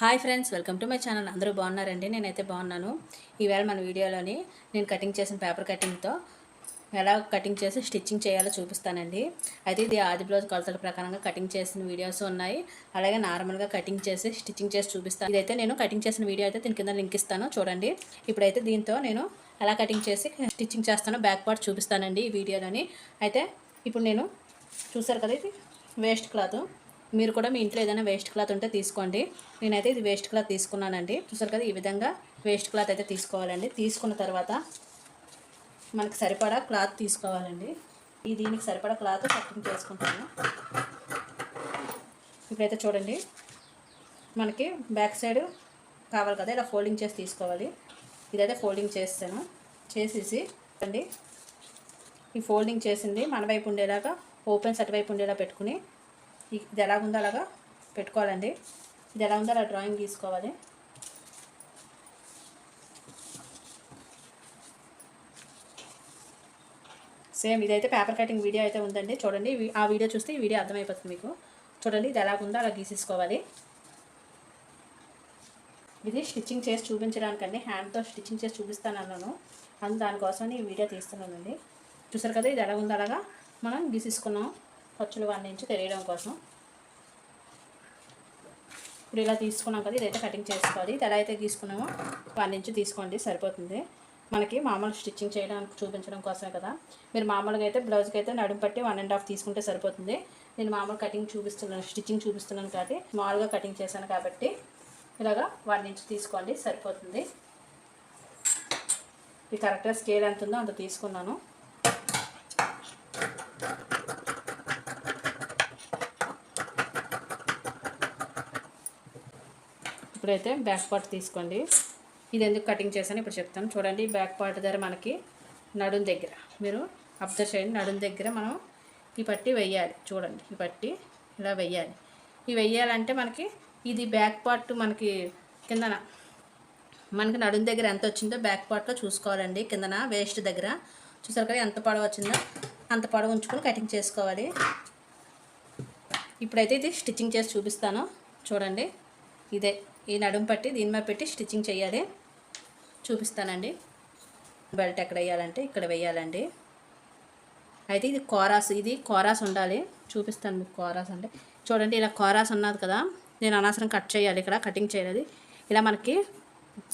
Hi friends welcome to my channel. అందరూ బాగున్నారండి? నేనైతే బాగున్నాను. ఈవేళ మన వీడియోలోని నేను కటింగ్ చేసిన పేపర్ కటింగ్తో ఎలా కటింగ్ చేసి స్టిచ్చింగ్ చేయాలో చూపిస్తానండి. అయితే ఇది ఆది బ్లౌజ్ కొలతల ప్రకారంగా కటింగ్ చేసిన వీడియోస్ ఉన్నాయి. అలాగే నార్మల్గా కటింగ్ చేసి స్టిచ్చింగ్ చేసి చూపిస్తాను ఇదైతే నేను కటింగ్ చేసిన వీడియో అయితే దీని కింద లింక్ ఇస్తాను చూడండి. ఇప్పుడైతే దీంతో నేను ఎలా కటింగ్ చేసి స్టిచ్చింగ్ చేస్తానో బ్యాక్ పార్ట్ చూపిస్తానండి ఈ వీడియోలోని. అయితే ఇప్పుడు నేను చూసారు కదా ఇది? Waste cloth. మీరు కూడా మీ ఇంట్లో ఏదైనా వేస్ట్ క్లాత్ ఉంటే తీసుకోండి. నేనైతే ఇది వేస్ట్ క్లాత్ తీసుకున్నానండి. చూసారు కదా ఈ విధంగా వేస్ట్ క్లాత్ అయితే తీసుకోవాలండి. తీసుకున్న తర్వాత మనకి సరిపడా క్లాత్ తీసుకోవాలండి. ఈ దీనికి సరిపడా క్లాత్ కటింగ్ చేసుకుంటాను ఇప్పుడైతే చూడండి మనకి బ్యాక్ సైడ్ కావాలి కదా ఇలా ఫోల్డింగ్ చేసి తీసుకోవాలి. ఇదైతే ఫోల్డింగ్ చేస్తాను. చేసేసి అండి ఈ ఫోల్డింగ్ చేసింది మన వైపు ఉండేలాగా ఓపెన్ సెట్ వైపు ఉండేలా పెట్టుకుని ఇది ఎలాగుందో అలాగా పెట్టుకోవాలండి. ఇది ఎలా ఉందో అలా డ్రాయింగ్ గీసుకోవాలి సేమ్ ఇదైతే పేపర్ కటింగ్ వీడియో అయితే ఉందండి. చూడండి ఆ వీడియో చూస్తే ఈ వీడియో అర్థమైపోతుంది మీకు. చూడండి ఇది ఎలా ఉందో అలా గీసేసుకోవాలి. ఇది స్టిచ్చింగ్ చేసి చూపించడానికండి. హ్యాండ్తో స్టిచ్చింగ్ చేసి చూపిస్తాను అన్నాను అందు దానికోసం ఈ వీడియో తీస్తున్నానండి. చూసారు కదా ఇది ఎలా ఉందో అలాగా మనం గీసేసుకున్నాం. ఖర్చులు వన్ ఇంచు తెలియడం కోసం. ఇప్పుడు ఇలా తీసుకున్నాం కదా ఇదైతే కటింగ్ చేసుకోవాలి. ఇది ఎలా అయితే తీసుకున్నామో వన్ ఇంచు తీసుకోండి సరిపోతుంది. మనకి మామూలు స్టిచ్చింగ్ చేయడానికి చూపించడం కోసమే కదా. మీరు మామూలుగా అయితే బ్లౌజ్కి అయితే నడుము పట్టి వన్ అండ్ హాఫ్ తీసుకుంటే సరిపోతుంది. నేను మామూలు కటింగ్ చూపిస్తున్నాను స్టిచ్చింగ్ చూపిస్తున్నాను కాబట్టి మామూలుగా కటింగ్ చేశాను కాబట్టి ఇలాగా వన్ ఇంచ్ తీసుకోండి సరిపోతుంది. ఇది కరెక్ట్గా స్కేల్ ఎంత ఉందో అంత తీసుకున్నాను. ఇప్పుడైతే బ్యాక్ పార్ట్ తీసుకోండి. ఇది ఎందుకు కటింగ్ చేశాను ఇప్పుడు చెప్తాను. చూడండి బ్యాక్ పార్ట్ దగ్గర మనకి నడుం దగ్గర మీరు అబ్జర్వ్ చేయండి. నడుం దగ్గర మనం ఈ పట్టి వెయ్యాలి చూడండి ఈ పట్టి ఇలా వెయ్యాలి ఈ వెయ్యాలంటే మనకి ఇది బ్యాక్ పార్ట్ మనకి కిందన మనకి నడుం దగ్గర ఎంత వచ్చిందో బ్యాక్ పార్ట్లో చూసుకోవాలండి. కిందన వేస్ట్ దగ్గర. చూసారు కదా ఎంత పొడవు వచ్చిందో? అంత పొడవు ఉంచుకొని కటింగ్ చేసుకోవాలి. ఇప్పుడైతే ఇది స్టిచ్చింగ్ చేసి చూపిస్తాను. చూడండి ఇదే. ఈ నడుము పట్టి దీని మీద పెట్టి స్టిచ్చింగ్ చేయాలి. చూపిస్తానండి. బెల్ట్ ఎక్కడ వేయాలంటే ఇక్కడ వేయాలండి. అయితే ఇది కోరాస్ ఇది కోరాస్ ఉండాలి. చూపిస్తాను మీకు కోరాస్ అంటే. చూడండి ఇలా కోరాస్ ఉన్నది కదా. నేను అనవసరం కట్ చేయాలి ఇక్కడ కటింగ్ చేయలేదు. ఇలా మనకి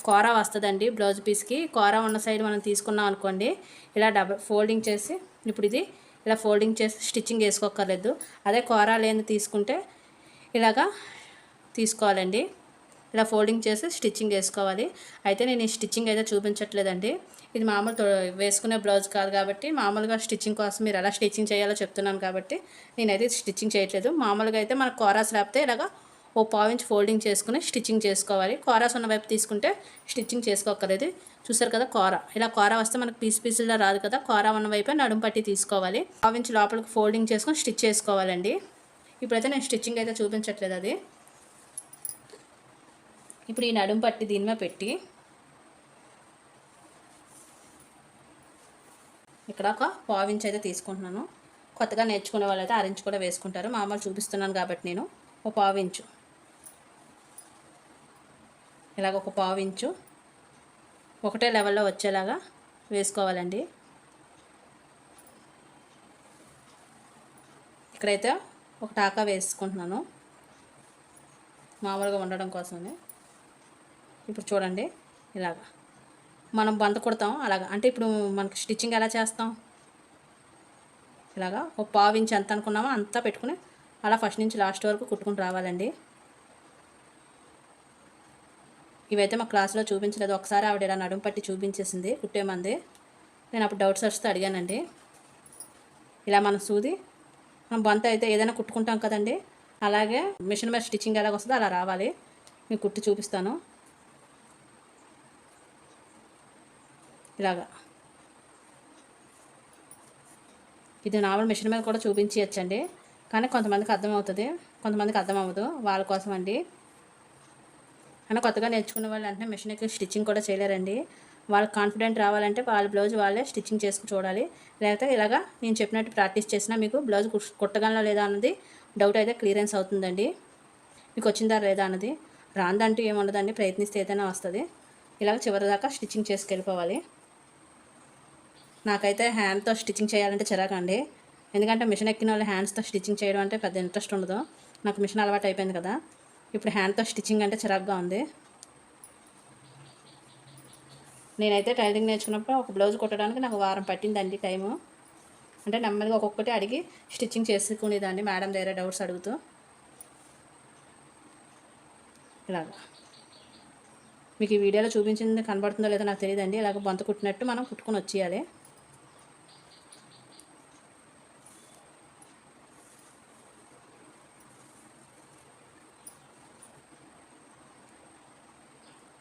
కోరా వస్తుందండి బ్లౌజ్ పీస్కి. కోరా ఉన్న సైడ్ మనం తీసుకున్నాం అనుకోండి ఇలా డబల్ ఫోల్డింగ్ చేసి ఇప్పుడు ఇది ఇలా ఫోల్డింగ్ చేసి స్టిచ్చింగ్ వేసుకోక్కర్లేదు అదే కోరా లేని తీసుకుంటే ఇలాగా తీసుకోవాలండి. ఇలా ఫోల్డింగ్ చేసి స్టిచ్చింగ్ వేసుకోవాలి అయితే నేను ఈ స్టిచ్చింగ్ అయితే చూపించట్లేదండి. ఇది మామూలు వేసుకునే బ్లౌజ్ కాదు కాబట్టి మామూలుగా స్టిచ్చింగ్ కోసం మీరు ఎలా స్టిచ్చింగ్ చేయాలో చెప్తున్నాను కాబట్టి నేనైతే స్టిచ్చింగ్ చేయట్లేదు. మామూలుగా అయితే మనకు కోరాస్ లేకపోతే ఇలాగా ఓ పావించి ఫోల్డింగ్ చేసుకుని స్టిచ్చింగ్ చేసుకోవాలి. కోరాస్ ఉన్న వైపు తీసుకుంటే స్టిచ్చింగ్ చేసుకోకర్లేదు చూసారు కదా కోర. ఇలా కోర వస్తే మనకు పీస్ పీసుల్లో రాదు కదా. కోర ఉన్న వైపే నడుము పట్టి తీసుకోవాలి. పావించి లోపలికి ఫోల్డింగ్ చేసుకొని స్టిచ్ చేసుకోవాలండి. ఇప్పుడైతే నేను స్టిచ్చింగ్ అయితే చూపించట్లేదు అది. ఇప్పుడు ఈ నడుము పట్టి దీని మీద పెట్టి ఇక్కడ ఒక పావించి అయితే తీసుకుంటున్నాను. కొత్తగా నేర్చుకునే వాళ్ళు అయితే అరించి కూడా వేసుకుంటారు. మామూలు చూపిస్తున్నాను కాబట్టి నేను ఒక పావించు ఇలాగ ఒక పావించు ఒకటే లెవెల్లో వచ్చేలాగా వేసుకోవాలండి. ఇక్కడైతే ఒక టాకా వేసుకుంటున్నాను. మామూలుగా ఉండడం కోసమే ఇప్పుడు చూడండి ఇలాగా. మనం బంత కుడతాం అలాగా. అంటే ఇప్పుడు మనకి స్టిచ్చింగ్ ఎలా చేస్తాం? ఇలాగా. ఒక పావు ఇంచ్ ఎంత అనుకున్నామో అంతా పెట్టుకుని అలా ఫస్ట్ నుంచి లాస్ట్ వరకు కుట్టుకుని రావాలండి. ఇవైతే మా క్లాస్లో చూపించలేదు. ఒకసారి ఆవిడ ఇలా నడుము పట్టి చూపించేసింది కుట్టేమంది నేను అప్పుడు డౌట్స్ వస్తే అడిగానండి. ఇలా మనం సూది మనం బంత అయితే ఏదైనా కుట్టుకుంటాం కదండి. అలాగే మిషన్ మీద స్టిచ్చింగ్ ఎలాగ వస్తుందో అలా రావాలి. మీకు కుట్టి చూపిస్తాను. ఇలాగా. ఇది నార్మల్ మిషన్ మీద కూడా చూపించవచ్చండి కానీ కొంతమందికి అర్థమవుతుంది. కొంతమందికి అర్థం అవ్వదు వాళ్ళ కోసం అండి. అయినా కొత్తగా నేర్చుకునే వాళ్ళు అంటే మిషన్ స్టిచ్చింగ్ కూడా చేయలేరండి. వాళ్ళకి కాన్ఫిడెంట్ రావాలంటే వాళ్ళ బ్లౌజ్ వాళ్ళే స్టిచ్చింగ్ చేసుకుని చూడాలి. లేకపోతే ఇలాగా నేను చెప్పినట్టు ప్రాక్టీస్ చేసినా మీకు బ్లౌజ్ కుట్- కుట్టగలనా లేదా అన్నది డౌట్ అయితే క్లియరెన్స్ అవుతుందండి. మీకు వచ్చిందా లేదా అన్నది. రాందంటూ ఏముండదండి. ప్రయత్నిస్తే ఏదైనా వస్తుంది. ఇలాగ చివరి దాకా స్టిచ్చింగ్ చేసుకెళ్ళిపోవాలి. నాకైతే హ్యాండ్తో స్టిచ్చింగ్ చేయాలంటే చిరాకండి. ఎందుకంటే మిషన్ ఎక్కిన వాళ్ళు హ్యాండ్స్తో స్టిచ్చింగ్ చేయడం అంటే పెద్ద ఇంట్రెస్ట్ ఉండదు. నాకు మిషన్ అలవాటు అయిపోయింది కదా. ఇప్పుడు హ్యాండ్తో స్టిచ్చింగ్ అంటే చిరాకుగా ఉంది. నేనైతే టైలరింగ్ నేర్చుకున్నప్పుడు ఒక బ్లౌజ్ కుట్టడానికి నాకు వారం పట్టిందండి టైము. అంటే నెమ్మదిగా ఒక్కొక్కటి అడిగి స్టిచ్చింగ్ చేసుకునేదాన్ని మేడం దగ్గర డౌట్స్ అడుగుతూ. ఇలాగా. మీకు ఈ వీడియోలో చూపించింది కనబడుతుందో లేదో నాకు తెలియదండి. ఇలాగ బొంత కుట్టినట్టు మనం కుట్టుకొని వచ్చేయాలి.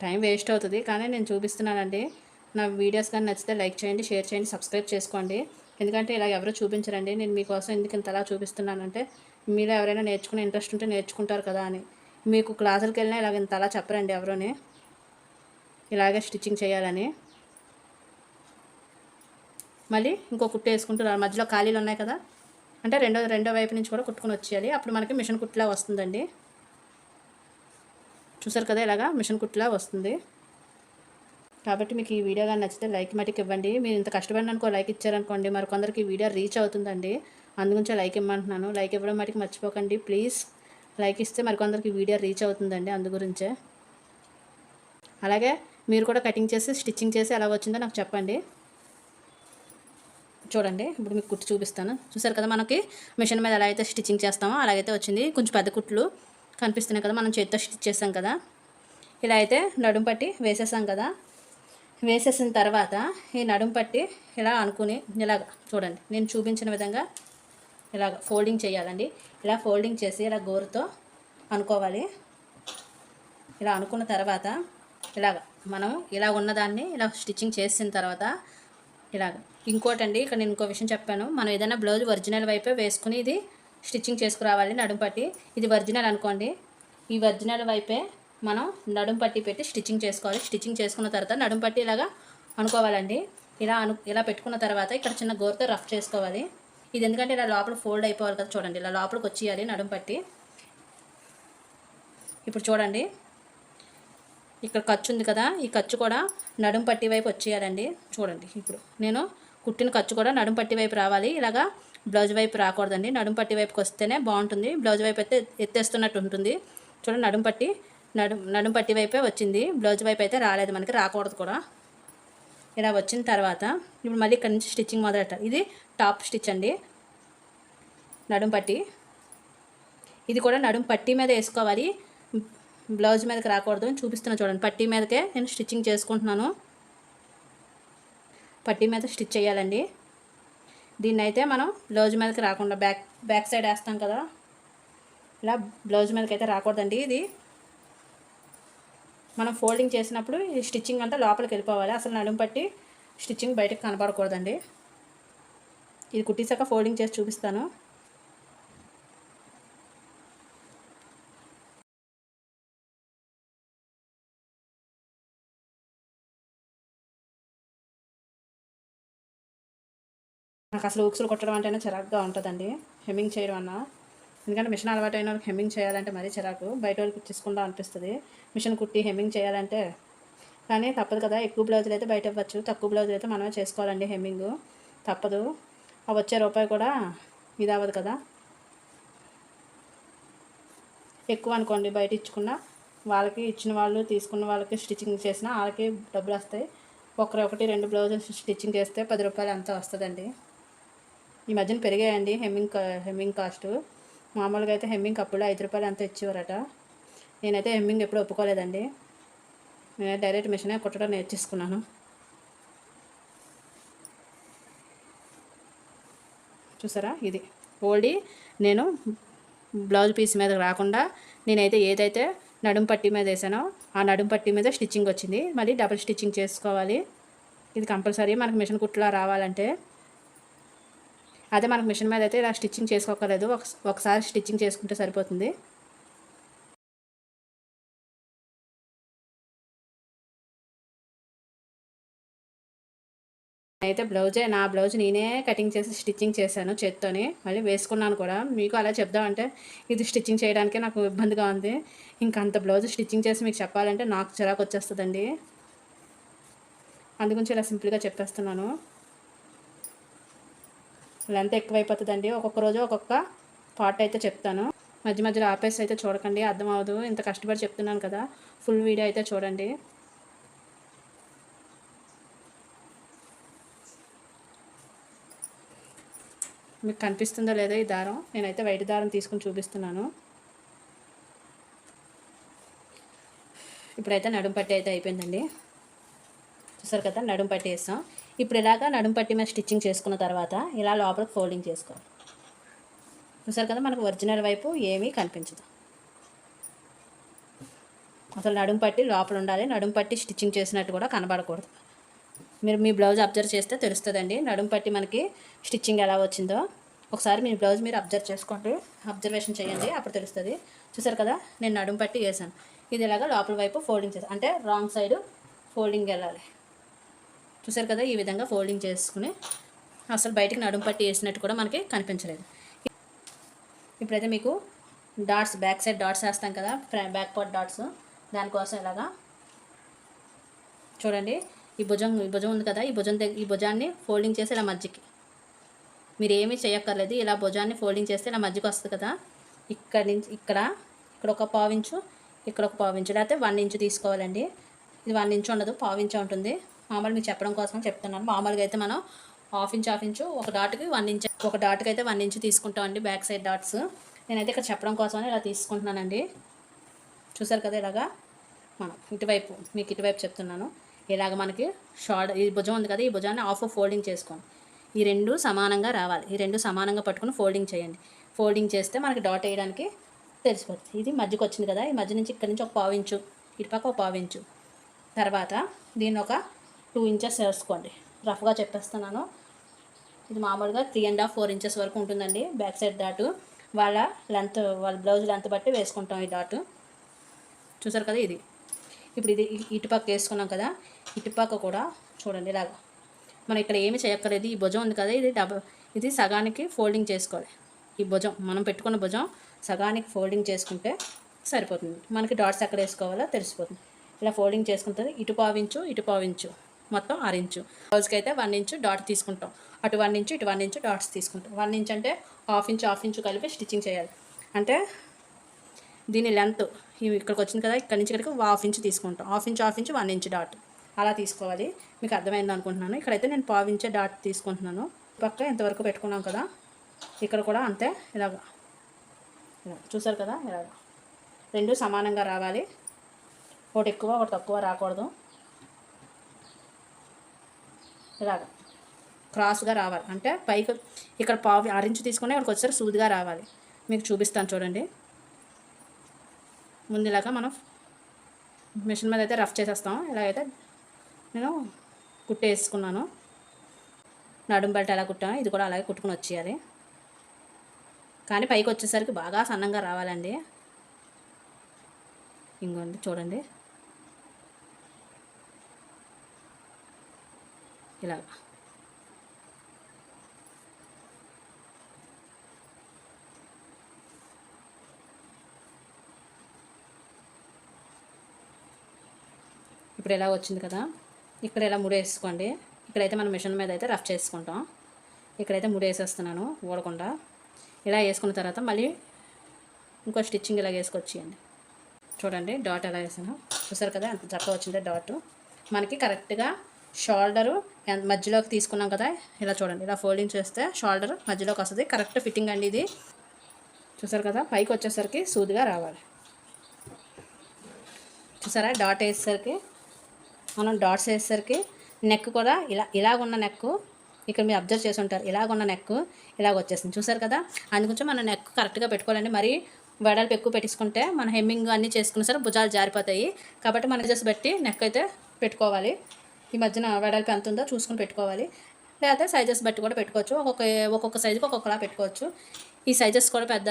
టైం వేస్ట్ అవుతుంది. కానీ నేను చూపిస్తున్నానండి. నా వీడియోస్ కానీ నచ్చితే లైక్ చేయండి షేర్ చేయండి సబ్స్క్రైబ్ చేసుకోండి. ఎందుకంటే ఇలా ఎవరు చూపించరండి. నేను మీకోసం ఎందుకు ఇంతలా చూపిస్తున్నానంటే మీలో ఎవరైనా నేర్చుకునే ఇంట్రెస్ట్ ఉంటే నేర్చుకుంటారు కదా అని. మీకు క్లాసులకు వెళ్ళినా ఇలాగ ఇంతలా చెప్పరండి ఎవరుని. ఇలాగే స్టిచ్చింగ్ చేయాలని. మళ్ళీ ఇంకో కుట్టు వేసుకుంటున్నారు. మధ్యలో ఖాళీలు ఉన్నాయి కదా. అంటే రెండో రెండో వైపు నుంచి కూడా కుట్టుకొని వచ్చేయాలి. అప్పుడు మనకి మిషన్ కుట్టులా వస్తుందండి. చూసారు కదా ఇలాగా మిషన్ కుట్టులా వస్తుంది. కాబట్టి మీకు ఈ వీడియో కానీ నచ్చితే లైక్ మటుకు ఇవ్వండి. మీరు ఇంత కష్టపడిననుకో లైక్ ఇచ్చారనుకోండి మరి కొందరికి ఈ వీడియో రీచ్ అవుతుందండి. అందుగురించి లైక్ ఇవ్వమంటున్నాను లైక్ ఇవ్వడం మటుకు మర్చిపోకండి. ప్లీజ్ లైక్ ఇస్తే మరి కొందరికి వీడియో రీచ్ అవుతుందండి అందుగురించే. అలాగే మీరు కూడా కటింగ్ చేసి స్టిచ్చింగ్ చేసి ఎలా వచ్చిందో నాకు చెప్పండి. చూడండి ఇప్పుడు మీకు కుట్టు చూపిస్తాను. చూసారు కదా మనకి మిషన్ మీద ఎలా అయితే స్టిచ్చింగ్ చేస్తామో అలాగైతే వచ్చింది. కొంచెం పెద్ద కుట్లు. కనిపిస్తున్నాయి కదా మనం చేతితో స్టిచ్ చేసాం కదా. ఇలా అయితే నడుము పట్టి వేసేసాం కదా. వేసేసిన తర్వాత ఈ నడుము పట్టి ఇలా అనుకుని ఇలాగ చూడండి నేను చూపించిన విధంగా ఇలాగ ఫోల్డింగ్ చేయాలండి. ఇలా ఫోల్డింగ్ చేసి ఇలా గోరుతో అనుకోవాలి. ఇలా అనుకున్న తర్వాత ఇలాగ మనం ఇలా ఉన్నదాన్ని ఇలా స్టిచ్చింగ్ చేసిన తర్వాత ఇలాగ. ఇంకోటండి ఇక్కడ నేను ఇంకో విషయం చెప్పాను మనం ఏదైనా బ్లౌజ్ ఒరిజినల్ వైపే వేసుకుని ఇది స్టిచ్చింగ్ చేసుకురావాలి నడుం పట్టి. ఇది ఒరిజినల్ అనుకోండి. ఈ ఒరిజినల్ వైపే మనం నడుం పట్టి పెట్టి స్టిచ్చింగ్ చేసుకోవాలి. స్టిచ్చింగ్ చేసుకున్న తర్వాత నడుం పట్టి ఇలాగా అనుకోవాలండి. ఇలా అను ఇలా పెట్టుకున్న తర్వాత ఇక్కడ చిన్న గోరుతో రఫ్ చేసుకోవాలి. ఇది ఎందుకంటే ఇలా లోపల ఫోల్డ్ అయిపోవాలి కదా చూడండి. ఇలా లోపలికి వచ్చేయాలి నడుం పట్టి. ఇప్పుడు చూడండి. ఇక్కడ ఖర్చు ఉంది కదా. ఈ ఖర్చు కూడా నడుం పట్టి వైపు వచ్చేయాలండి. చూడండి ఇప్పుడు నేను కుట్టిన ఖర్చు కూడా నడుం పట్టి వైపు రావాలి. ఇలాగా బ్లౌజ్ వైపు రాకూడదండి. నడుం పట్టి వైపుకి వస్తేనే బాగుంటుంది. బ్లౌజ్ వైపు అయితే ఎత్తేస్తున్నట్టు ఉంటుంది. చూడండి నడుం పట్టి నడుం నడుం పట్టి వైపే వచ్చింది. బ్లౌజ్ వైపు అయితే రాలేదు మనకి రాకూడదు కూడా. ఇలా వచ్చిన తర్వాత ఇప్పుడు మళ్ళీ ఇక్కడ నుంచి స్టిచ్చింగ్ మొదలెట్టాలి ఇది టాప్ స్టిచ్ అండి. నడుము పట్టి. ఇది కూడా నడుం పట్టి మీద వేసుకోవాలి. బ్లౌజ్ మీదకి రాకూడదు చూపిస్తున్నా చూడండి. పట్టీ మీదకే నేను స్టిచ్చింగ్ చేసుకుంటున్నాను. పట్టీ మీద స్టిచ్ చేయాలండి. దీన్ని అయితే మనం బ్లౌజ్ మీదకి రాకుండా బ్యాక్ బ్యాక్ సైడ్ వేస్తాం కదా. ఇలా బ్లౌజ్ మీదకి అయితే రాకూడదండి ఇది. మనం ఫోల్డింగ్ చేసినప్పుడు ఈ స్టిచ్చింగ్ అంతా లోపలికి వెళ్ళిపోవాలి. అసలు నడుము పట్టి స్టిచ్చింగ్ బయటకు కనపడకూడదండి ఇది కుట్టిసాక ఫోల్డింగ్ చేసి చూపిస్తాను. నాకు అసలు ఉక్సులు కొట్టడం అంటేనే చిరాకుగా ఉంటుందండి. హెమ్మింగ్ చేయడం అన్న. ఎందుకంటే మిషన్ అలవాటు అయిన వాళ్ళకి హెమ్మింగ్ చేయాలంటే మరీ చిరాకు. బయట వాళ్ళకి కుట్టించుకుంటా అనిపిస్తుంది. మిషన్ కుట్టి హెమ్మింగ్ చేయాలంటే కానీ తప్పదు కదా. ఎక్కువ బ్లౌజులు అయితే బయట ఇవ్వచ్చు. తక్కువ బ్లౌజులు అయితే మనమే చేసుకోవాలండి హెమ్మింగ్. తప్పదు. ఆ వచ్చే రూపాయి కూడా ఇది అవ్వదు కదా. ఎక్కువ అనుకోండి బయట ఇచ్చుకున్న వాళ్ళకి ఇచ్చిన వాళ్ళు తీసుకున్న వాళ్ళకి స్టిచ్చింగ్ చేసిన వాళ్ళకి డబ్బులు వస్తాయి. ఒకరి ఒకటి రెండు బ్లౌజులు స్టిచ్చింగ్ చేస్తే పది రూపాయలు అంతా వస్తుందండి. ఈ మధ్యన పెరిగాయండి హెమ్మింగ్ హెమ్మింగ్ కాస్ట్. మామూలుగా అయితే హెమ్మింగ్ అప్పుడు ఐదు రూపాయలు అంత ఇచ్చేవారట. నేనైతే హెమ్మింగ్ ఎప్పుడు ఒప్పుకోలేదండి. నేను డైరెక్ట్ మిషనే కుట్టడం నేర్చేసుకున్నాను. చూసారా? ఇది. ఓల్డీ నేను బ్లౌజ్ పీస్ మీద రాకుండా నేనైతే ఏదైతే నడుం పట్టి మీద వేసానో ఆ నడుం పట్టి మీద స్టిచ్చింగ్ వచ్చింది. మళ్ళీ డబుల్ స్టిచ్చింగ్ చేసుకోవాలి. ఇది కంపల్సరీ మనకు మిషన్ కుట్లా రావాలంటే అదే మనకు మిషన్ మీద అయితే ఇలా స్టిచ్చింగ్ చేసుకోకలేదు ఒకసారి స్టిచ్చింగ్ చేసుకుంటే సరిపోతుంది. అయితే బ్లౌజే నా బ్లౌజ్ నేనే కటింగ్ చేసి స్టిచ్చింగ్ చేశాను చేత్తోని. మళ్ళీ వేసుకున్నాను కూడా. మీకు అలా చెప్దామంటే ఇది స్టిచ్చింగ్ చేయడానికే నాకు ఇబ్బందిగా ఉంది. ఇంకా అంత బ్లౌజ్ స్టిచ్చింగ్ చేసి మీకు చెప్పాలంటే నాకు చిరాకు వచ్చేస్తుందండి. అందుగురించి ఇలా సింపుల్గా చెప్పేస్తున్నాను. లెంత్ ఎక్కువైపోతుందండి. ఒక్కొక్క రోజు ఒక్కొక్క పార్ట్ అయితే చెప్తాను. మధ్య మధ్యలో ఆపేసి అయితే చూడకండి అర్థం అవ్వదు ఇంత కష్టపడి చెప్తున్నాను కదా ఫుల్ వీడియో అయితే చూడండి. మీకు కనిపిస్తుందో లేదో ఈ దారం నేనైతే వైట్ దారం తీసుకుని చూపిస్తున్నాను. ఇప్పుడైతే నడుం పట్టి అయితే అయిపోయిందండి. చూసారు కదా నడుం పట్టి వేస్తాం ఇప్పుడు ఇలాగా నడుం పట్టి మీద స్టిచ్చింగ్ చేసుకున్న తర్వాత ఇలా లోపలికి ఫోల్డింగ్ చేసుకోవాలి. చూసారు కదా మనకు ఒరిజినల్ వైపు ఏమీ కనిపించదు. అసలు నడుం పట్టి లోపల ఉండాలి నడుంపట్టి స్టిచ్చింగ్ చేసినట్టు కూడా కనబడకూడదు. మీరు మీ బ్లౌజ్ అబ్జర్వ్ చేస్తే తెలుస్తుందండి. నడుము పట్టి మనకి స్టిచ్చింగ్ ఎలా వచ్చిందో. ఒకసారి మీ బ్లౌజ్ మీరు అబ్జర్వ్ చేసుకోండి. అబ్జర్వేషన్ చేయండి అప్పుడు తెలుస్తుంది. చూసారు కదా నేను నడుంపట్టి వేసాను ఇది ఇలాగా లోపల వైపు ఫోల్డింగ్ చేసాను అంటే రాంగ్ సైడ్ ఫోల్డింగ్ వెళ్ళాలి. చూసారు కదా ఈ విధంగా ఫోల్డింగ్ చేసుకుని అసలు బయటకు నడుం పట్టి వేసినట్టు కూడా మనకి కనిపించలేదు. ఇప్పుడైతే మీకు డాట్స్ బ్యాక్ సైడ్ డాట్స్ వేస్తాం కదా బ్యాక్ పార్ట్ డాట్స్. దానికోసం ఇలాగా చూడండి ఈ భుజం ఈ భుజం ఉంది కదా ఈ భుజం దగ్గర ఈ భుజాన్ని ఫోల్డింగ్ చేసి ఇలా మధ్యకి. మీరు ఏమీ చేయక్కర్లేదు ఇలా భుజాన్ని ఫోల్డింగ్ చేస్తే ఇలా మధ్యకి వస్తుంది కదా. ఇక్కడ నుంచి ఇక్కడ ఇక్కడ ఒక పావించు ఇక్కడ ఒక పావించు లేకపోతే వన్ ఇంచు తీసుకోవాలండి. ఇది వన్ ఇంచు ఉండదు పావించు ఉంటుంది. మామూలు మీకు చెప్పడం కోసం చెప్తున్నాను. మామూలుగా అయితే మనం హాఫ్ ఇంచ్ హాఫ్ ఇంచు ఒక డాట్కి వన్ ఇంచ్ ఒక డాట్కి అయితే వన్ ఇంచు తీసుకుంటామండి బ్యాక్ సైడ్ డాట్స్. నేనైతే ఇక్కడ చెప్పడం కోసమని ఇలా తీసుకుంటున్నానండి. చూసారు కదా ఇలాగా మనం ఇటువైపు మీకు ఇటువైపు చెప్తున్నాను. ఇలాగ మనకి షార్ట్ ఈ భుజం ఉంది కదా ఈ భుజాన్ని హాఫ్ ఫోల్డింగ్ చేసుకోండి ఈ రెండు సమానంగా రావాలి. ఈ రెండు సమానంగా పట్టుకుని ఫోల్డింగ్ చేయండి. ఫోల్డింగ్ చేస్తే మనకి డాట్ వేయడానికి తెలిసిపోతుంది. ఇది మధ్యకి వచ్చింది కదా ఈ మధ్య నుంచి ఇక్కడ నుంచి ఒక పావించు ఇటుపక్క ఒక పావించు తర్వాత దీన్ని ఒక టూ ఇంచెస్ వేసుకోండి రఫ్గా చెప్పేస్తున్నాను. ఇది మామూలుగా three and half four inches వరకు ఉంటుందండి. బ్యాక్ సైడ్ డాటు వాళ్ళ లెంత్ వాళ్ళ బ్లౌజ్ లెంత్ బట్టి వేసుకుంటాం ఈ డాటు చూసారు కదా ఇది? ఇప్పుడు ఇది ఇటుపక్క వేసుకున్నాం కదా? ఇటుపక్క కూడా చూడండి ఇలాగా. మనం ఇక్కడ ఏమి చేయక్కర్లేదు. ఈ భుజం ఉంది కదా? ఇది డబల్ ఇది సగానికి ఫోల్డింగ్ చేసుకోవాలి. ఈ భుజం మనం పెట్టుకున్న భుజం సగానికి ఫోల్డింగ్ చేసుకుంటే సరిపోతుంది. మనకి డాట్స్ ఎక్కడ వేసుకోవాలో తెలిసిపోతుంది. ఇలా ఫోల్డింగ్ చేసుకుంటుంది. ఇటు పావించు ఇటు పావించు. మొత్తం ఆరు ఇంచు. బ్లౌజ్కి అయితే వన్ ఇంచు డాట్ తీసుకుంటాం. అటు వన్ ఇంచు ఇటు వన్ ఇంచు డాట్స్ తీసుకుంటాం. వన్ ఇంచ్ అంటే హాఫ్ ఇంచు హాఫ్ ఇంచు కలిపి స్టిచ్చింగ్ చేయాలి. అంటే దీని లెంత్ ఇక్కడికి వచ్చింది కదా ఇక్కడ నుంచి ఇక్కడికి హాఫ్ ఇంచు తీసుకుంటాం. Half inch half inch one inch dot. అలా తీసుకోవాలి. మీకు అర్థమైంది అనుకుంటున్నాను. ఇక్కడైతే నేను పావించే ఇంచే డాట్ తీసుకుంటున్నాను. పక్క ఎంతవరకు పెట్టుకున్నాం కదా ఇక్కడ కూడా అంతే. ఇలాగ. చూసారు కదా ఇలాగ. రెండు సమానంగా రావాలి. ఒకటి ఎక్కువ ఒకటి తక్కువ రాకూడదు. ఇలాగ క్రాస్గా రావాలి. అంటే పైకి ఇక్కడ పావు ఆరించు తీసుకుని ఇక్కడికి వచ్చేసరికి సూదిగా రావాలి. మీకు చూపిస్తాను చూడండి. ముందు ఇలాగా మనం మిషన్ మీద అయితే రఫ్ చేసేస్తాం. ఇలాగైతే నేను కుట్టేసుకున్నాను. నడుం బెల్ట్ ఎలా కుట్టాను. ఇది కూడా అలాగే కుట్టుకుని వచ్చేయాలి. కానీ పైకి వచ్చేసరికి బాగా సన్నంగా రావాలండి. ఇంకోండి చూడండి. ఇలా ఇప్పుడు ఎలా వచ్చింది కదా? ఇక్కడ ఇలా ముడేసుకోండి? ఇక్కడైతే మనం మిషన్ మీద అయితే రఫ్ చేసుకుంటాం. ఇక్కడైతే ముడేసేస్తున్నాను ఊడకుండా. ఇలా వేసుకున్న తర్వాత మళ్ళీ ఇంకో స్టిచ్చింగ్ ఇలా వేసుకొచ్చేయండి. చూడండి డాట్ ఎలా వేసాను. చూసారు కదా ఎంత చక్కగా వచ్చిందో డాట్. మనకి కరెక్ట్గా షోల్డరు మధ్యలోకి తీసుకున్నాం కదా ఇలా చూడండి ఇలా ఫోల్డింగ్ చేస్తే షోల్డర్ మధ్యలోకి వస్తుంది. కరెక్ట్ ఫిట్టింగ్ అండి ఇది. చూసారు కదా పైకి వచ్చేసరికి సూదిగా రావాలి. చూసారా డాట్ వేసేసరికి మనం డాట్స్ వేసేసరికి నెక్ కూడా ఇలా ఇలాగున్న నెక్ ఇక్కడ మీరు అబ్జర్వ్ చేసి ఉంటారు ఇలాగున్న నెక్ ఇలాగ వచ్చేసింది. చూసారు కదా అందుకొంచెం మన నెక్ కరెక్ట్గా పెట్టుకోవాలండి. మరి వెడల్పు ఎక్కువ పెట్టించుకుంటే మన హెమ్మింగ్ అన్నీ చేసుకున్న సరే భుజాలు జారిపోతాయి. కాబట్టి మన జస్ట్ బట్టి నెక్ అయితే పెట్టుకోవాలి. ఈ మధ్యన వెడల్పు ఎంత ఉందో చూసుకుని పెట్టుకోవాలి. లేకపోతే సైజెస్ బట్టి కూడా పెట్టుకోవచ్చు. ఒక్కొక్క ఒక్కొక్క సైజుకి ఒక్కొక్కలా పెట్టుకోవచ్చు. ఈ సైజెస్ కూడా పెద్ద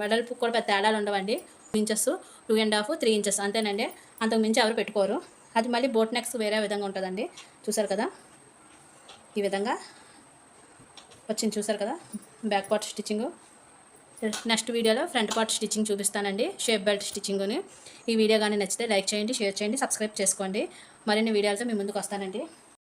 వెడల్పు కూడా పెద్ద తేడాలు ఉండవండి. Two inches two and half three inches అంతేనండి. అంతకు మించి ఎవరు పెట్టుకోరు. అది మళ్ళీ బోట్ నెక్స్ వేరే విధంగా ఉంటుందండి. చూసారు కదా? ఈ విధంగా వచ్చింది చూసారు కదా? బ్యాక్ పార్ట్ స్టిచ్చింగ్ నెక్స్ట్ వీడియోలో ఫ్రంట్ పార్ట్ స్టిచ్చింగ్ చూపిస్తానండి. షేప్ బెల్ట్ స్టిచ్చింగ్ని ఈ వీడియో కానీ నచ్చితే లైక్ చేయండి షేర్ చేయండి సబ్స్క్రైబ్ చేసుకోండి. మరిన్ని వీడియోలతో మీ ముందుకు వస్తానండి.